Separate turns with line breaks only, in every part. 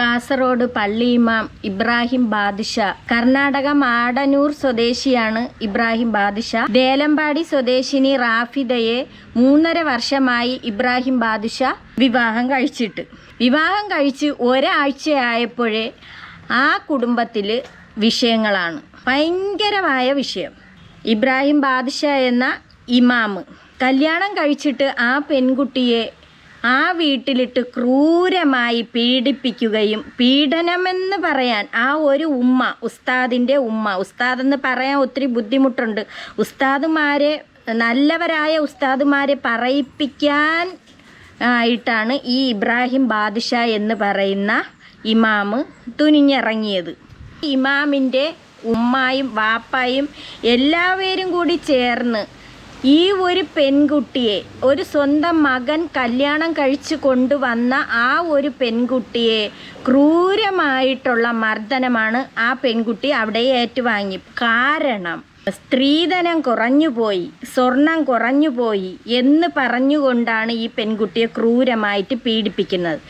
കാസർഗോഡ് പള്ളി ഇമാം ഇബ്രാഹിം ബാദിഷ. കർണാടക മാടനൂർ സ്വദേശിയാണ് ഇബ്രാഹിം ബാദിഷ. ദേലമ്പാടി സ്വദേശിനി റാഫിദയെ മൂന്നര വർഷമായി ഇബ്രാഹിം ബാദിഷ വിവാഹം കഴിച്ചിട്ട്. വിവാഹം കഴിച്ച് ഒരാഴ്ചയായപ്പോഴേ ആ കുടുംബത്തിൽ വിഷയങ്ങളാണ്. ഭയങ്കരമായ വിഷയം. ഇബ്രാഹിം ബാദിഷ എന്ന ഇമാമ്. കല്യാണം കഴിച്ചിട്ട് ആ പെൺകുട്ടിയെ ആ വീട്ടിലിട്ട് ക്രൂരമായി പീഡിപ്പിക്കുകയും പീഡനമെന്ന് പറയാൻ ആ ഒരു ഉമ്മ ഉസ്താദിന്റെ ഉമ്മ ഉസ്താദെന്ന് പറയാൻ ഒത്തിരി ബുദ്ധിമുട്ടുണ്ട്. ഉസ്താദുമാരെ നല്ലവരായ ഉസ്താദുമാരെ പറയിപ്പിക്കാൻ ആയിട്ടാണ് ഈ ഇബ്രാഹിം ബാദിഷ എന്ന് പറയുന്ന ഇമാമ് തുനിഞ്ഞിറങ്ങിയത്. ഇമാമിന്റെ ഉമ്മായും വാപ്പായും എല്ലാവരും കൂടി ചേർന്ന് ഈ ഒരു പെൺകുട്ടിയെ ഒരു സ്വന്തം മകൻ കല്യാണം കഴിച്ചു കൊണ്ടുവന്ന ആ ഒരു പെൺകുട്ടിയെ ക്രൂരമായിട്ടുള്ള മർദ്ദനമാണ് ആ പെൺകുട്ടി അവിടെ ഏറ്റുവാങ്ങി. കാരണം സ്ത്രീധനം കുറഞ്ഞുപോയി സ്വർണം കുറഞ്ഞുപോയി എന്ന് പറഞ്ഞുകൊണ്ടാണ് ഈ പെൺകുട്ടിയെ ക്രൂരമായിട്ട് പീഡിപ്പിക്കുന്നത്.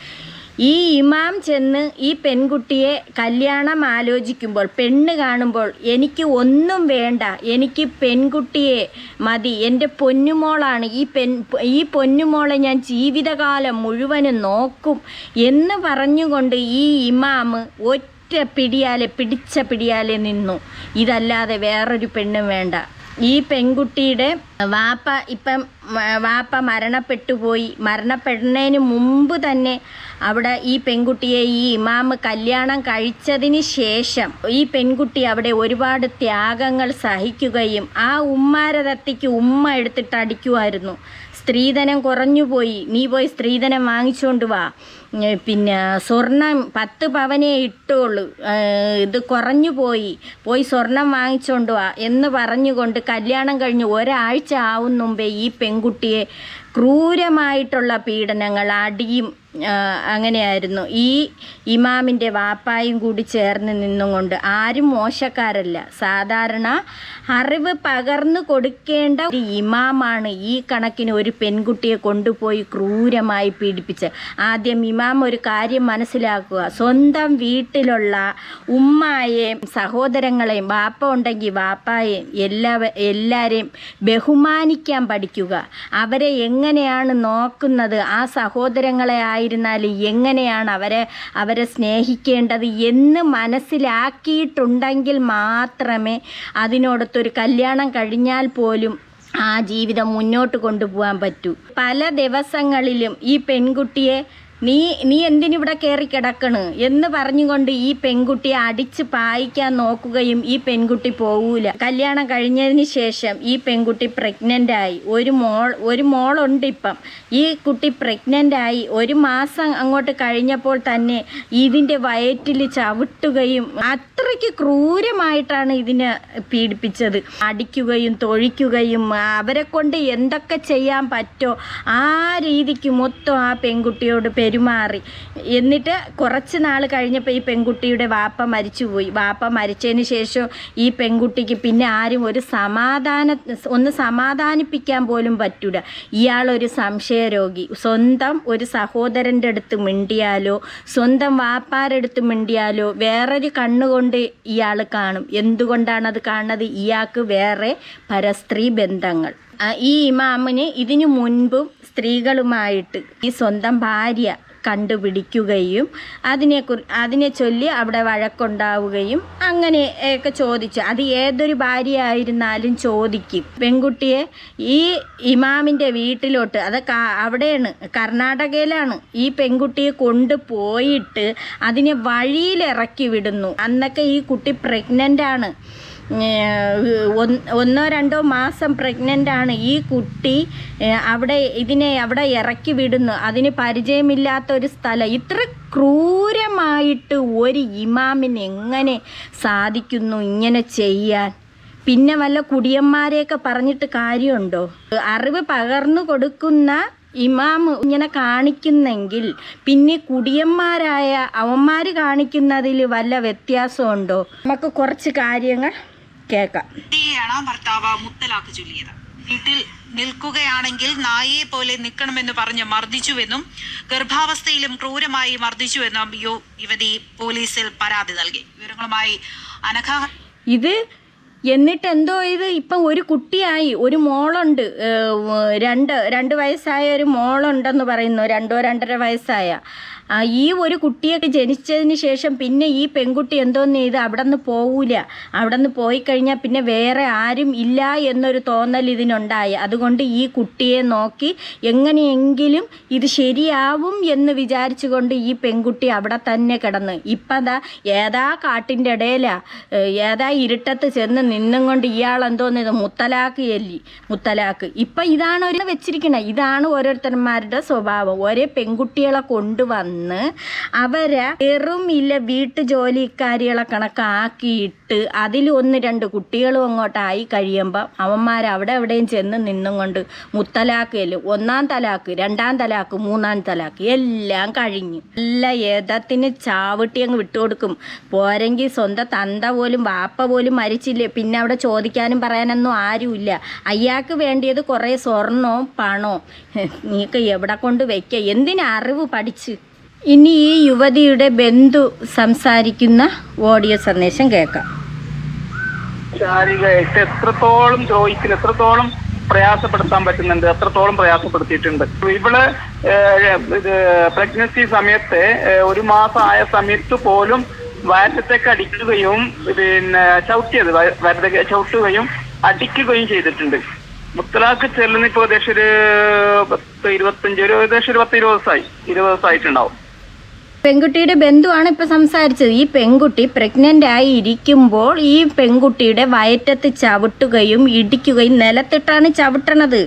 ഈ ഇമാം ചെന്ന് ഈ പെൺകുട്ടിയെ കല്യാണം ആലോചിക്കുമ്പോൾ പെണ്ണ് കാണുമ്പോൾ എനിക്ക് ഒന്നും വേണ്ട എനിക്ക് പെൺകുട്ടിയെ മതി എന്റെ പൊന്നുമോളാണ് ഈ പെൺ ഈ പൊന്നുമോളെ ഞാൻ ജീവിതകാലം മുഴുവനും നോക്കും എന്ന് പറഞ്ഞുകൊണ്ട് ഈ ഇമാമ് ഒറ്റ പിടിയാലെ പിടിച്ച പിടിയാലെ നിന്നു. ഇതല്ലാതെ വേറൊരു പെണ്ണും വേണ്ട. ഈ പെൺകുട്ടിയുടെ വാപ്പ ഇപ്പം വാപ്പ മരണപ്പെട്ടു പോയി. മരണപ്പെടുന്നതിന് മുമ്പ് തന്നെ അവിടെ ഈ പെൺകുട്ടിയെ ഈ ഇമാമ് കല്യാണം കഴിച്ചതിന് ശേഷം ഈ പെൺകുട്ടി അവിടെ ഒരുപാട് ത്യാഗങ്ങൾ സഹിക്കുകയും ആ ഉമ്മാരതത്തിക്ക് ഉമ്മ എടുത്തിട്ട് അടിക്കുമായിരുന്നു. സ്ത്രീധനം കുറഞ്ഞുപോയി നീ പോയി സ്ത്രീധനം വാങ്ങിച്ചുകൊണ്ട് വാ. പിന്നെ സ്വർണം പത്ത് പവനേ ഇട്ടുള്ളൂ. ഇത് കുറഞ്ഞു പോയി. പോയി സ്വർണം വാങ്ങിച്ചുകൊണ്ട് വാ എന്ന് പറഞ്ഞുകൊണ്ട് കല്യാണം കഴിഞ്ഞ് ഒരാഴ്ച ആവും മുമ്പേ ഈ പെൺകുട്ടിയെ ക്രൂരമായിട്ടുള്ള പീഡനങ്ങൾ അടിയും അങ്ങനെയായിരുന്നു. ഈ ഇമാമിന്റെ വാപ്പായും കൂടി ചേർന്ന് നിന്നുകൊണ്ട് ആരും മോശക്കാരല്ല. സാധാരണ അറിവ് പകർന്നു കൊടുക്കേണ്ട ഒരു ഇമാമാണ് ഈ കണക്കിന് ഒരു പെൺകുട്ടിയെ കൊണ്ടുപോയി ക്രൂരമായി പീഡിപ്പിച്ച്. ആദ്യം ഇമാം ഒരു കാര്യം മനസ്സിലാക്കുക. സ്വന്തം വീട്ടിലുള്ള ഉമ്മായെയും സഹോദരങ്ങളെയും വാപ്പ ഉണ്ടെങ്കിൽ വാപ്പായെയും എല്ലാ എല്ലാവരെയും ബഹുമാനിക്കാൻ പഠിക്കുക. അവരെ എങ്ങനെയാണ് നോക്കുന്നത്? ആ സഹോദരങ്ങളെ ആയിരുന്നാലും എങ്ങനെയാണ് അവരെ അവരെ സ്നേഹിക്കേണ്ടത് എന്ന് മനസ്സിലാക്കിയിട്ടുണ്ടെങ്കിൽ മാത്രമേ അതിനോടൊത്തൊരു കല്യാണം കഴിഞ്ഞാൽ പോലും ആ ജീവിതം മുന്നോട്ട് കൊണ്ടുപോകാൻ പറ്റൂ. പല ദിവസങ്ങളിലും ഈ പെൺകുട്ടിയെ നീ നീ എന്തിനിവിടെ കയറി കിടക്കണ്? എന്ന് പറഞ്ഞുകൊണ്ട് ഈ പെൺകുട്ടിയെ അടിച്ച് പായിക്കാൻ നോക്കുകയും ഈ പെൺകുട്ടി പോവൂല. കല്യാണം കഴിഞ്ഞതിന് ശേഷം ഈ പെൺകുട്ടി പ്രഗ്നന്റ് ആയി. ഒരു മോൾ ഒരു മോളുണ്ട് ഇപ്പം. ഈ കുട്ടി പ്രഗ്നന്റ് ആയി. ഒരു മാസം അങ്ങോട്ട് കഴിഞ്ഞപ്പോൾ തന്നെ ഇതിന്റെ വയറ്റിൽ ചവിട്ടുകയും അത്രയ്ക്ക് ക്രൂരമായിട്ടാണ് ഇതിനെ പീഡിപ്പിച്ചത്. അടിക്കുകയും തൊഴിക്കുകയും അവരെ കൊണ്ട് എന്തൊക്കെ ചെയ്യാൻ പറ്റോ ആ രീതിക്ക് മൊത്തം ആ പെൺകുട്ടിയോട് പെരുമാറി. എന്നിട്ട് കുറച്ച് നാൾ കഴിഞ്ഞപ്പോൾ ഈ പെൺകുട്ടിയുടെ വാപ്പ മരിച്ചുപോയി. വാപ്പ മരിച്ചതിന് ശേഷം ഈ പെൺകുട്ടിക്ക് പിന്നെ ആരും ഒരു സമാധാന ഒന്ന് സമാധാനിപ്പിക്കാൻ പോലും പറ്റൂല. ഇയാളൊരു സംശയരോഗി. സ്വന്തം ഒരു സഹോദരന്റെ അടുത്ത് മിണ്ടിയാലോ സ്വന്തം വാപ്പാരെടുത്ത് മിണ്ടിയാലോ വേറൊരു കണ്ണുകൊണ്ട് ഇയാൾ കാണും. എന്തുകൊണ്ടാണ് അത് കാണുന്നത്? ഇയാൾക്ക് വേറെ പരസ്ത്രീ ബന്ധങ്ങൾ. ഈ ഇമാമിന് ഇതിനു മുൻപും സ്ത്രീകളുമായിട്ട് ഈ സ്വന്തം ഭാര്യ കണ്ടുപിടിക്കുകയും അതിനെ അതിനെ ചൊല്ലി അവിടെ വഴക്കുണ്ടാവുകയും അങ്ങനെ ഒക്കെ ചോദിച്ചു. അത് ഏതൊരു ഭാര്യ ആയിരുന്നാലും ചോദിക്കും. പെൺകുട്ടിയെ ഈ ഇമാമിന്റെ വീട്ടിലോട്ട് അത് അവിടെയാണ് കർണാടകയിലാണ് ഈ പെൺകുട്ടിയെ കൊണ്ടുപോയിട്ട് അതിനെ വഴിയിലിറക്കി വിടുന്നു. അന്നൊക്കെ ഈ കുട്ടി പ്രഗ്നന്റ് ആണ്. ഒന്ന് രണ്ടോ മാസം പ്രഗ്നന്റ് ആണ് ഈ കുട്ടി. അവിടെ ഇതിനെ അവിടെ ഇറക്കി വിടുന്നു. അതിന് പരിചയമില്ലാത്ത ഒരു സ്ഥലം. ഇത്ര ക്രൂരമായിട്ട് ഒരു ഇമാമിന് എങ്ങനെ സാധിക്കുന്നു ഇങ്ങനെ ചെയ്യാൻ? പിന്നെ വല്ല കുടിയന്മാരെയൊക്കെ പറഞ്ഞിട്ട് കാര്യമുണ്ടോ? അറിവ് പകർന്നു കൊടുക്കുന്ന ഇമാം ഇങ്ങനെ കാണിക്കുന്നെങ്കിൽ പിന്നെ കുടിയന്മാരായ അവന്മാർ കാണിക്കുന്നതിൽ വല്ല വ്യത്യാസമുണ്ടോ? നമുക്ക് കുറച്ച് കാര്യങ്ങൾ കേൾക്കാം.
കുട്ടിയെയാണ് ഭർത്താവ് മുത്തലാക്ക് ചൊല്ലിയത്. വീട്ടിൽ നിൽക്കുകയാണെങ്കിൽ നായയെ പോലെ നിൽക്കണമെന്ന് പറഞ്ഞ് മർദ്ദിച്ചുവെന്നും ഗർഭാവസ്ഥയിലും ക്രൂരമായി മർദ്ദിച്ചുവെന്നും യു യുവതി പോലീസിൽ പരാതി നൽകി. വിവരങ്ങളുമായി അനഘ.
ഇത് എന്നിട്ട് എന്തോ ഇത് ഇപ്പം ഒരു കുട്ടിയായി ഒരു മോളുണ്ട് രണ്ട് രണ്ട് വയസ്സായ ഒരു മോളുണ്ടെന്ന് പറയുന്നു രണ്ടോ രണ്ടര വയസ്സായ. ഈ ഒരു കുട്ടിയൊക്കെ ജനിച്ചതിന് ശേഷം പിന്നെ ഈ പെൺകുട്ടി എന്തോന്ന് ചെയ്ത് അവിടെ നിന്ന് പോവില്ല അവിടെ നിന്ന് പോയി കഴിഞ്ഞാൽ പിന്നെ വേറെ ആരും ഇല്ല എന്നൊരു തോന്നൽ ഇതിനുണ്ടായി. അതുകൊണ്ട് ഈ കുട്ടിയെ നോക്കി എങ്ങനെയെങ്കിലും ഇത് ശരിയാവും എന്ന് വിചാരിച്ചുകൊണ്ട് ഈ പെൺകുട്ടി അവിടെ തന്നെ കിടന്ന്. ഇപ്പം ദാ ഏതാ കാട്ടിന്റെ ഇടയിലാ ഏതാ ഇരുട്ടത്ത് ചെന്ന് നിന്നും കൊണ്ട് ഇയാൾ എന്തോന്ന് ചെയ്ത് മുത്തലാക്ക് എല്ലി മുത്തലാക്ക് ഇപ്പം ഇതാണ് ഒരു വെച്ചിരിക്കണേ. ഇതാണ് ഓരോരുത്തന്മാരുടെ സ്വഭാവം. ഒരേ പെൺകുട്ടികളെ കൊണ്ടുവന്ന് അവരെ വെറും ഇല്ല വീട്ടു ജോലിക്കാരികളെ കണക്കാക്കിയിട്ട് അതിൽ ഒന്ന് രണ്ട് കുട്ടികളും അങ്ങോട്ടായി കഴിയുമ്പോൾ അവന്മാർ അവിടെ എവിടെയും ചെന്ന് നിന്നും കൊണ്ട് മുത്തലാക്കൽ ഒന്നാം തലാക്ക് രണ്ടാം തലാക്ക് മൂന്നാം തലാക്ക് എല്ലാം കഴിഞ്ഞു. നല്ല ഏതത്തിന് ചാവിട്ടി അങ്ങ് വിട്ടുകൊടുക്കും പോരെങ്കിൽ സ്വന്തം തന്ത പോലും വാപ്പ പോലും മരിച്ചില്ലേ? പിന്നെ അവിടെ ചോദിക്കാനും പറയാനൊന്നും ആരുമില്ല. അയാൾക്ക് വേണ്ടിയത് കുറേ സ്വർണോ പണോ നീക്ക് എവിടെ കൊണ്ട് വയ്ക്കുക എന്തിനറിവ് പഠിച്ച്? ഇനി ഈ യുവതിയുടെ ബന്ധു സംസാരിക്കുന്ന ഓഡിയോ സന്ദേശം കേൾക്കാം.
ശാരീരിക എത്രത്തോളം ദ്രോഹിക്കുന്നു എത്രത്തോളം പ്രയാസപ്പെടുത്താൻ പറ്റുന്നുണ്ട് എത്രത്തോളം പ്രയാസപ്പെടുത്തിയിട്ടുണ്ട്. ഇവൾ ഇത് പ്രഗ്നൻസി സമയത്ത് ഒരു മാസം ആയ സമയത്ത് പോലും വയറ്റത്തേക്ക് അടിക്കുകയും പിന്നെ ചവിട്ടിയത് വരത ചവിട്ടുകയും അടിക്കുകയും ചെയ്തിട്ടുണ്ട്. മുത്തലാഖ് ചെല്ലുന്ന ഇപ്പൊ ഏകദേശം ഒരു പത്ത് ഇരുപത്തഞ്ച് ഒരു ഏകദേശം ഒരു പത്ത് ഇരുപത് ദിവസമായി ഇരുപത് ദിവസമായിട്ടുണ്ടാവും
പെൺകുട്ടിയുടെ ബന്ധുവാണ് ഇപ്പൊ സംസാരിച്ചത്. ഈ പെൺകുട്ടി പ്രഗ്നന്റ് ആയി ഇരിക്കുമ്പോൾ ഈ പെൺകുട്ടിയുടെ വയറ്റത്ത് ചവിട്ടുകയും ഇടിക്കുകയും നിലത്തിട്ടാണ് ചവിട്ടണത്.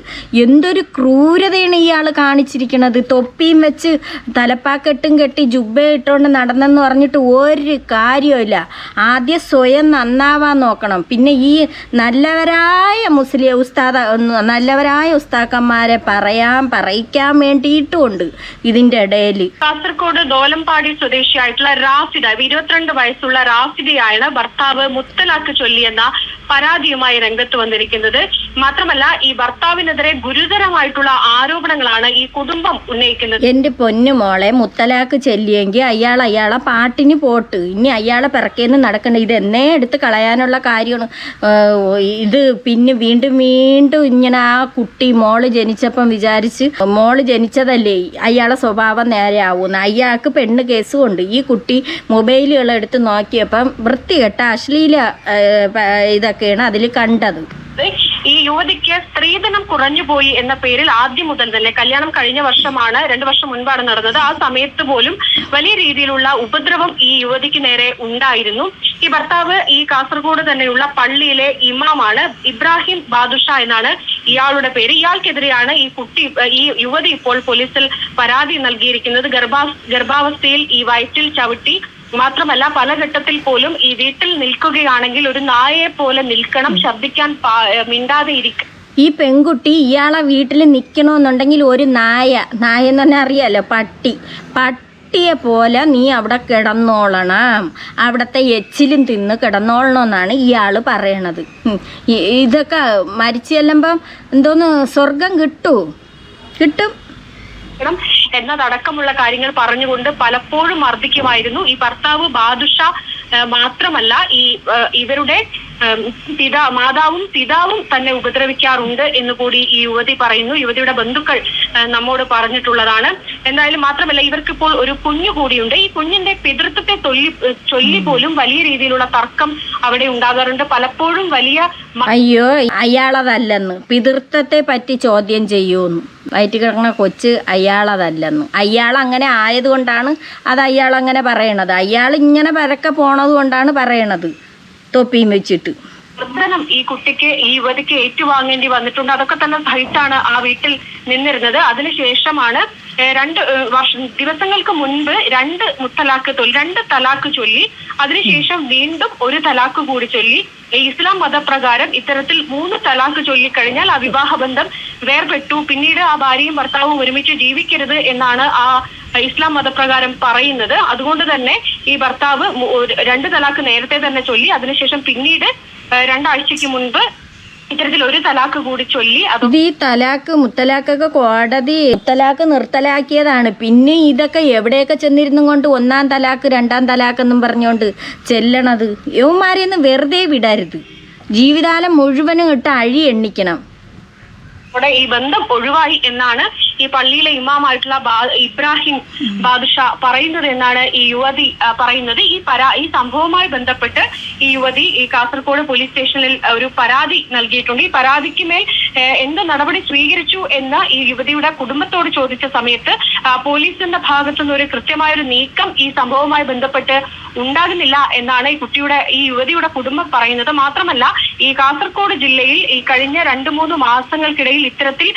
എന്തൊരു ക്രൂരതയാണ് ഇയാൾ കാണിച്ചിരിക്കുന്നത് തൊപ്പിയും വെച്ച് തലപ്പാക്കെട്ടും കെട്ടി ജുബ ഇട്ടുകൊണ്ട് നടന്നെന്ന് പറഞ്ഞിട്ട് ഒരു കാര്യമില്ല ആദ്യം സ്വയം നന്നാവാൻ നോക്കണം. പിന്നെ ഈ നല്ലവരായ മുസ്ലിം ഉസ്താദ നല്ലവരായ ഉസ്താക്കന്മാരെ പറയാൻ പറയിക്കാൻ വേണ്ടിയിട്ടുമുണ്ട് ഇതിന്റെ ഇടയിൽ
കാസർഗോഡ് ദോലമ്പാടി സ്വദേശിയായിട്ടുള്ള റാഫിദ ഇരുപത്തിരണ്ട് വയസ്സുള്ള റാഫിദയാണ് ഭർത്താവ് മുത്തലാക്ക് ചൊല്ലിയെന്ന പരാതിയുമായി രംഗത്ത് വന്നിരിക്കുന്നത്. മാത്രമല്ല ഈ ഭർത്താവിനെതിരെ ഗുരുതരമായിട്ടുള്ള ആരോപണങ്ങളാണ് ഈ കുടുംബം ഉന്നയിക്കുന്നത്.
എന്റെ പൊന്നു മോളെ മുത്തലാക്ക് ചൊല്ലിയെങ്കിൽ അയാൾ അയാളെ പാട്ടിന് പോട്ട്. ഇനി അയാളെ പിറക്കേന്ന് നടക്കണ്ട. ഇത് എന്നേ എടുത്ത് കളയാനുള്ള കാര്യമാണ്. ഇത് പിന്നെ വീണ്ടും വീണ്ടും ഇങ്ങനെ ആ കുട്ടി മോൾ ജനിച്ചപ്പം വിചാരിച്ച് മോൾ ജനിച്ചതല്ലേ അയാളെ സ്വഭാവം നേരെ ആവുമെന്ന് അയാൾക്ക് പെണ്ണ് കേസും ഉണ്ട്. ഈ കുട്ടി മൊബൈലുകൾ എടുത്ത് നോക്കിയപ്പം വൃത്തികെട്ട അശ്ലീല ഇതൊക്കെയാണ് അതിൽ കണ്ടത്.
ഈ യുവതിക്ക് സ്ത്രീധനം കുറഞ്ഞുപോയി എന്ന പേരിൽ ആദ്യം മുതൽ തന്നെ കല്യാണം കഴിഞ്ഞ വർഷമാണ് രണ്ടു വർഷം മുൻപാണ് നടന്നത്. ആ സമയത്ത് പോലും വലിയ രീതിയിലുള്ള ഉപദ്രവം ഈ യുവതിക്ക് നേരെ ഉണ്ടായിരുന്നു. ഈ ഭർത്താവ് ഈ കാസർഗോഡ് തന്നെയുള്ള പള്ളിയിലെ ഇമാമാണ് ഇബ്രാഹിം ബാദുഷ എന്നാണ് ഇയാളുടെ പേര് ഇയാൾക്കെതിരെയാണ് ഈ കുട്ടി ഈ യുവതി ഇപ്പോൾ പോലീസിൽ പരാതി നൽകിയിരിക്കുന്നത്. ഗർഭാ ഗർഭാവസ്ഥയിൽ ഈ വയറ്റിൽ ചവിട്ടി മാത്രമല്ല പല ഘട്ടത്തിൽ പോലും ഈ വീട്ടിൽ നിൽക്കുകയാണെങ്കിൽ ഒരു നായയെ പോലെ നിൽക്കണം ശബ്ദിക്കാൻ മിണ്ടാതെ ഇരിക്കണം
ഈ പെൺകുട്ടി ഇയാളെ വീട്ടിൽ നിൽക്കണമെന്നുണ്ടെങ്കിൽ ഒരു നായ നായ എന്ന് പറഞ്ഞാൽ അറിയാലോ പട്ടി പട്ടിയെ പോലെ നീ അവിടെ കിടന്നോളണം. അവിടുത്തെ എച്ചിലും തിന്ന് കിടന്നോളണമെന്നാണ് ഇയാൾ പറയണത്. ഇതൊക്കെ മരിച്ചു ചെല്ലുമ്പം എന്തോന്ന് സ്വർഗം കിട്ടൂ. കിട്ടും.
എന്നതടക്കമുള്ള കാര്യങ്ങൾ പറഞ്ഞുകൊണ്ട് പലപ്പോഴും മർദ്ദിക്കുമായിരുന്നു. ഈ ഭർത്താവ് ബാദുഷ മാത്രമല്ല ഈ ഇവരുടെ പിതാ മാതാവും പിതാവും തന്നെ ഉപദ്രവിക്കാറുണ്ട് എന്ന് കൂടി ഈ യുവതി പറയുന്നു. യുവതിയുടെ ബന്ധുക്കൾ നമ്മോട് പറഞ്ഞിട്ടുള്ളതാണ്. എന്തായാലും മാത്രമല്ല ഇവർക്കിപ്പോൾ ഒരു കുഞ്ഞു കൂടിയുണ്ട്. ഈ കുഞ്ഞിന്റെ പിതൃത്വത്തെ തൊല്ലി ചൊല്ലി പോലും വലിയ രീതിയിലുള്ള തർക്കം അവിടെ ഉണ്ടാകാറുണ്ട്. പലപ്പോഴും വലിയ
അയ്യോ അയാളതല്ലെന്ന്. പിതൃത്വത്തെ പറ്റി ചോദ്യം ചെയ്യൂന്ന്. കിടക്കുന്ന കൊച്ച് അയാളതല്ലെന്ന്. അയാൾ അങ്ങനെ ആയതുകൊണ്ടാണ് അത് അയാൾ അങ്ങനെ പറയണത്. അയാൾ ഇങ്ങനെ പരക്കെ പോണത് കൊണ്ടാണ് പറയണത്. തൊപ്പിയും വെച്ചിട്ട്.
മർദ്ദനം ഈ കുട്ടിക്ക് ഈ യുവതിക്ക് ഏറ്റുവാങ്ങേണ്ടി വന്നിട്ടുണ്ട്. അതൊക്കെ തന്നെ സഹിച്ചാണ് ആ വീട്ടിൽ നിന്നിരുന്നത്. അതിനുശേഷമാണ് രണ്ട് വർഷം ദിവസങ്ങൾക്ക് മുൻപ് രണ്ട് മുത്തലാക്ക് രണ്ട് തലാക്ക് ചൊല്ലി അതിനുശേഷം വീണ്ടും ഒരു തലാക്ക് കൂടി ചൊല്ലി. ഇസ്ലാം മതപ്രകാരം ഇത്തരത്തിൽ മൂന്ന് തലാക്ക് ചൊല്ലിക്കഴിഞ്ഞാൽ ആ വിവാഹബന്ധം വേർപെട്ടു. പിന്നീട് ആ ഭാര്യയും ഭർത്താവും ഒരുമിച്ച് ജീവിക്കരുത് എന്നാണ് ആ ഇസ്ലാം മതപ്രകാരം പറയുന്നത്. അതുകൊണ്ട് തന്നെ ഈ ഭർത്താവ് രണ്ട് തലാക്ക് നേരത്തെ തന്നെ ചൊല്ലി. അതിനുശേഷം പിന്നീട് രണ്ടാഴ്ചക്ക് മുൻപ് ഇത്തരത്തിൽ ഒരു തലാക്ക് കൂടി ചൊല്ലി അത്
ഈ തലാക്ക് മുത്തലാക്കൊക്കെ കോടതി മുത്തലാക്ക് നിർത്തലാക്കിയതാണ്. പിന്നെ ഇതൊക്കെ എവിടെയൊക്കെ ചെന്നിരുന്നും കൊണ്ട് ഒന്നാം തലാക്ക് രണ്ടാം തലാക്ക് എന്നും പറഞ്ഞുകൊണ്ട് ചെല്ലണത്. യവന്മാരെയൊന്നും വെറുതെ വിടരുത്. ജീവിതകാലം മുഴുവനും ഇട്ട് അഴി എണ്ണിക്കണം.
ഇവിടെ ഈ ബന്ധം ഒഴിവായി എന്നാണ് ഈ പള്ളിയിലെ ഇമാമായിട്ടുള്ള ഇബ്രാഹിം ബാദുഷ പറയുന്നത് എന്നാണ് ഈ യുവതി പറയുന്നത്. ഈ പരാ ഈ സംഭവവുമായി ബന്ധപ്പെട്ട് ഈ യുവതി ഈ കാസർഗോഡ് പോലീസ് സ്റ്റേഷനിൽ ഒരു പരാതി നൽകിയിട്ടുണ്ട്. ഈ പരാതിക്ക് മേൽ എന്ത് നടപടി സ്വീകരിച്ചു എന്ന് ഈ യുവതിയുടെ കുടുംബത്തോട് ചോദിച്ച സമയത്ത് പോലീസിന്റെ ഭാഗത്തുനിന്ന് ഒരു കൃത്യമായ ഒരു നീക്കം ഈ സംഭവവുമായി ബന്ധപ്പെട്ട് ഉണ്ടാകുന്നില്ല എന്നാണ് ഈ കുട്ടിയുടെ ഈ യുവതിയുടെ കുടുംബം പറയുന്നത്. മാത്രമല്ല ഈ കാസർഗോഡ് ജില്ലയിൽ ഈ കഴിഞ്ഞ രണ്ട് മൂന്ന് മാസങ്ങൾക്കിടയിൽ ഇത്തരത്തിൽ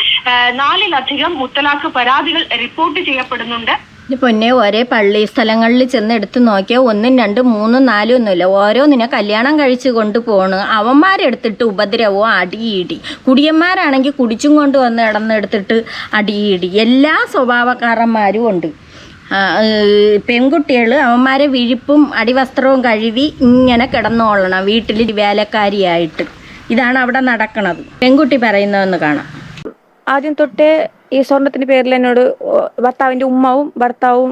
നാലിലധികം മുത്തലാഖ് പരാതികൾ റിപ്പോർട്ട് ചെയ്യപ്പെടുന്നുണ്ട്.
ഇത് പൊന്നെ ഒരേ പള്ളി സ്ഥലങ്ങളിൽ ചെന്ന് എടുത്ത് നോക്കിയാൽ ഒന്നും രണ്ടും മൂന്നും നാലും ഒന്നുമില്ല ഓരോന്നിനെ കല്യാണം കഴിച്ച് കൊണ്ട് പോണ്. അവന്മാരെടുത്തിട്ട് ഉപദ്രവോ അടിയിടി കുടിയന്മാരാണെങ്കിൽ കുടിച്ചും കൊണ്ട് വന്ന് ഇടന്നെടുത്തിട്ട് അടിയിടി എല്ലാ സ്വഭാവക്കാരന്മാരും ഉണ്ട്. പെൺകുട്ടികൾ അവന്മാരെ വിഴിപ്പും അടിവസ്ത്രവും കഴുകി ഇങ്ങനെ കിടന്നോളണം വീട്ടിൽ വേലക്കാരിയായിട്ട്. ഇതാണ് അവിടെ നടക്കുന്നത് പെൺകുട്ടി പറയുന്നതെന്ന് കാണാം.
ആദ്യം തൊട്ടേ ഈ സ്വർണത്തിന്റെ പേരിൽ എന്നോട് ഭർത്താവിന്റെ ഉമ്മാവും ഭർത്താവും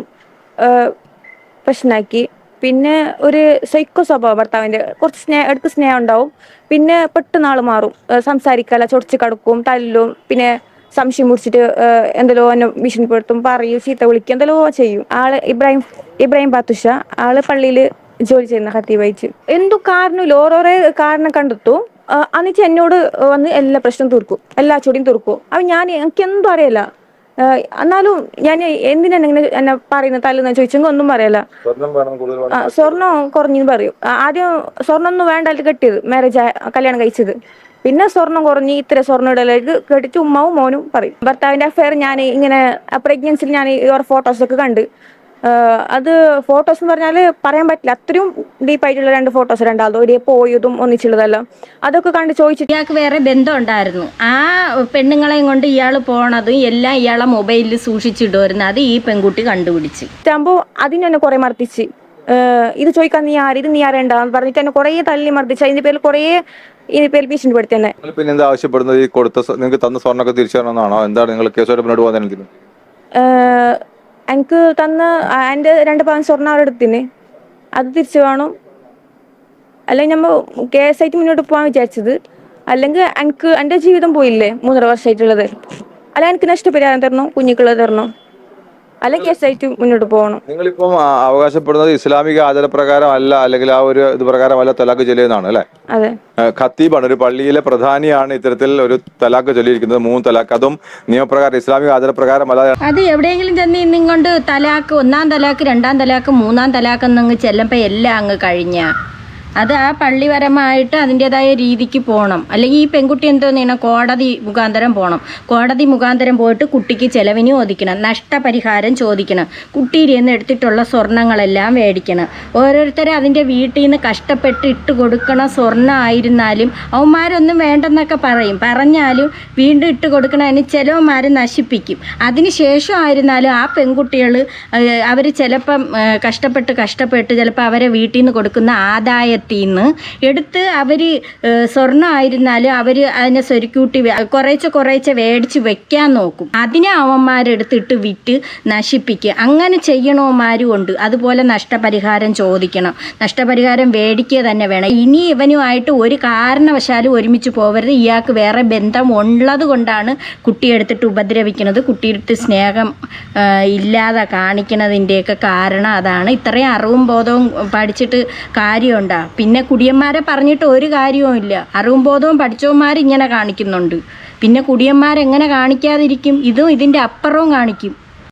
പ്രശ്നമാക്കി. പിന്നെ ഒരു സൈക്കോ സ്വഭാവം ഭർത്താവിന്റെ. കുറച്ച് സ്നേഹം എടുത്ത് സ്നേഹം ഉണ്ടാവും. പിന്നെ പെട്ടെന്ന് ആൾ മാറും സംസാരിക്കല ചൊടിച്ച് കടക്കും തല്ലും. പിന്നെ സംശയം മുടിച്ചിട്ട് എന്തെല്ലോ എന്നെ ഭീഷണിപ്പെടുത്തും പറയും ചീത്ത വിളിക്കും എന്തെല്ലോ ചെയ്യും. ആൾ ഇബ്രാഹിം ഇബ്രാഹിം ബാത്തുഷ ആൾ പള്ളിയിൽ ജോലി ചെയ്യുന്ന ഹത്തീബായിച്ച് എന്തു കാരണമില്ല? ഓരോരോ കാരണം കണ്ടെത്തും. എന്നിട്ട് എന്നോട് വന്ന് എല്ലാ പ്രശ്നവും തീർക്കും. എല്ലാ ചൊടിയും തീർക്കും. അപ്പൊ ഞാൻ എനിക്ക് എന്തും അറിയില്ല. എന്നാലും ഞാൻ എന്തിനാണ് ഇങ്ങനെ എന്നെ പറയുന്ന തല്ലെന്ന് ചോദിച്ചെങ്കിൽ ഒന്നും പറയല
സ്വർണം
കുറഞ്ഞു പറയും. ആദ്യം സ്വർണം ഒന്നും വേണ്ടായിട്ട് കെട്ടിയത് മാരേജ് കല്യാണം കഴിച്ചത്. പിന്നെ സ്വർണം കുറഞ്ഞ് ഇത്ര സ്വർണ ഇടലേക്ക് കെട്ടിച്ച് ഉമ്മാവും മോനും പറയും. ഭർത്താവിന്റെ അഫയർ ഞാൻ ഇങ്ങനെ പ്രഗ്നൻസിൽ ഞാൻ ഈ ഫോട്ടോസ് ഒക്കെ കണ്ട്. അത് ഫോട്ടോസ് എന്ന് പറഞ്ഞാൽ പറയാൻ പറ്റില്ല. അത്രയും ഡീപ്പായിട്ടുള്ള രണ്ട് ഫോട്ടോസ് രണ്ടാമതും ഒരേ പോയതും ഒന്നിച്ചുള്ളതെല്ലാം. അതൊക്കെ കണ്ട് ചോദിച്ചിട്ട്
ഇയാൾക്ക് വേറെ ബന്ധം ഉണ്ടായിരുന്നു. ആ പെണ്ണുങ്ങളെയും കൊണ്ട് ഇയാൾ പോണതും എല്ലാം ഇയാളെ മൊബൈലിൽ സൂക്ഷിച്ചിടുമായിരുന്നു അത് ഈ പെൺകുട്ടി കണ്ടുപിടിച്ച്.
ആകുമ്പോൾ അതിന് തന്നെ കുറെ മർദ്ദിച്ച്. ഇത് ചോദിക്കാൻ നീ ആര്? ഇത് നീ ആരേണ്ടെന്ന് പറഞ്ഞിട്ട് തന്നെ കുറേ തല്ലി മർദ്ദിച്ച്. അതിന്റെ പേരിൽ കുറേ ഇതിന്റെ പേരിൽ ഭീഷണിപ്പെടുത്തി തന്നെ
പിന്നെ എന്താ ആവശ്യപ്പെടുന്നത്? ഈ കൊടുത്ത നിങ്ങൾക്ക് തന്ന സ്വർണൊക്കെ തിരിച്ചു തരണമെന്നാണോ? എന്താണ് നിങ്ങൾ കേസ് മുന്നോട്ട് പോകാൻ
എനിക്ക് തന്ന എന്റെ രണ്ട് പവൻ സ്വർണ അവരുടെ അടുത്തിന് അത് തിരിച്ചു വേണം. അല്ലെങ്കിൽ നമ്മൾ ഐറ്റ് മുന്നോട്ട് പോകാൻ വിചാരിച്ചത്. അല്ലെങ്കിൽ എനിക്ക് എന്റെ ജീവിതം പോയില്ലേ മൂന്നര വർഷമായിട്ടുള്ളത്. അല്ല എനിക്ക് നഷ്ടപരിഹാരം തരണം കുഞ്ഞിക്കുള്ളത് തരണം. അല്ലെങ്കിൽ എസ് ഐ ടി മുന്നോട്ട് പോകണം.
നിങ്ങളിപ്പം ആ, അവകാശപ്പെടുന്നത് ഇസ്ലാമിക ആചാരപ്രകാരം അല്ല അല്ലെങ്കിൽ ആ ഒരു ഇത് പ്രകാരം അല്ല തലാഖ് ചൊല്ലിയെന്നാണ് അല്ലെ?
അതെ.
ഖത്തീബാണ് ഒരു പള്ളിയിലെ പ്രധാനിയാണ് ഇത്തരത്തിൽ ഒരു തലാഖ് ചൊല്ലിയിരിക്കുന്നത് മൂന്ന് തലാഖ് അതും നിയമപ്രകാരം ഇസ്ലാമിക ആചാരപ്രകാരം അല്ല
അത് എവിടെയെങ്കിലും തന്നെ ഇന്നും കൊണ്ട് തലാക്ക് ഒന്നാം തലാക്ക് രണ്ടാം തലാക്ക് മൂന്നാം തലാക്ക് എന്നങ്ങ് ചെല്ലുമ്പോൾ എല്ലാം അങ്ങ് കഴിഞ്ഞ. അത് ആ പള്ളിപരമായിട്ട് അതിന്റെതായ രീതിക്ക് പോകണം അല്ലെങ്കിൽ ഈ പെൺകുട്ടി എന്തോ ചെയ്യണം കോടതി മുഖാന്തരം പോകണം കോടതി മുഖാന്തരം പോയിട്ട് കുട്ടിക്ക് ചെലവിന് ചോദിക്കണം. നഷ്ടപരിഹാരം ചോദിക്കണം. കുട്ടിയിൽ നിന്ന് എടുത്തിട്ടുള്ള സ്വർണങ്ങളെല്ലാം മേടിക്കണം. ഓരോരുത്തരെ അതിന്റെ വീട്ടിൽ നിന്ന് കഷ്ടപ്പെട്ട് ഇട്ട് കൊടുക്കണ സ്വർണം ആയിരുന്നാലും അവന്മാരൊന്നും വേണ്ടെന്നൊക്കെ പറയും. പറഞ്ഞാലും വീണ്ടും ഇട്ട് കൊടുക്കണതിന് ചിലവന്മാർ നശിപ്പിക്കും. അതിന് ശേഷം ആയിരുന്നാലും ആ പെൺകുട്ടികൾ അവർ ചിലപ്പം കഷ്ടപ്പെട്ട് കഷ്ടപ്പെട്ട് ചിലപ്പോൾ അവരെ വീട്ടിൽ നിന്ന് കൊടുക്കുന്ന ആദായത്തിൽ നിന്ന് എടുത്ത് അവർ സ്വർണം അവർ അതിനെ സ്വരുക്കൂട്ടി കുറേച്ചെ കുറേച്ചെ മേടിച്ച് വെക്കാൻ നോക്കും. അതിനെ അവന്മാരെടുത്തിട്ട് വിറ്റ് നശിപ്പിക്കുക അങ്ങനെ ചെയ്യണവന്മാരും ഉണ്ട്. അതുപോലെ നഷ്ടപരിഹാരം ചോദിക്കണം. നഷ്ടപരിഹാരം മേടിക്കുക തന്നെ വേണം. ഇനി ഇവനുമായിട്ട് ഒരു കാരണവശാലും ഒരുമിച്ച് പോകരുത് ഇയാൾക്ക് വേറെ ബന്ധം ഉള്ളത് കൊണ്ടാണ് കുട്ടിയെടുത്തിട്ട് ഉപദ്രവിക്കുന്നത് കുട്ടിയെടുത്ത് സ്നേഹം ഇല്ലാതെ കാണിക്കണതിന്റെയൊക്കെ കാരണം അതാണ്. ഇത്രയും അറിവും ബോധവും പഠിച്ചിട്ട് കാര്യമുണ്ടാ? പിന്നെ കുടിയന്മാരെ പറഞ്ഞിട്ട് ഒരു കാര്യവും ഇല്ല. അറിവും ബോധവും പഠിച്ചവന്മാർ ഇങ്ങനെ കാണിക്കുന്നുണ്ട്. പിന്നെ കുടിയന്മാരെങ്ങനെ കാണിക്കാതിരിക്കും? ഇതും ഇതിന്റെ അപ്പുറവും കാണിക്കും.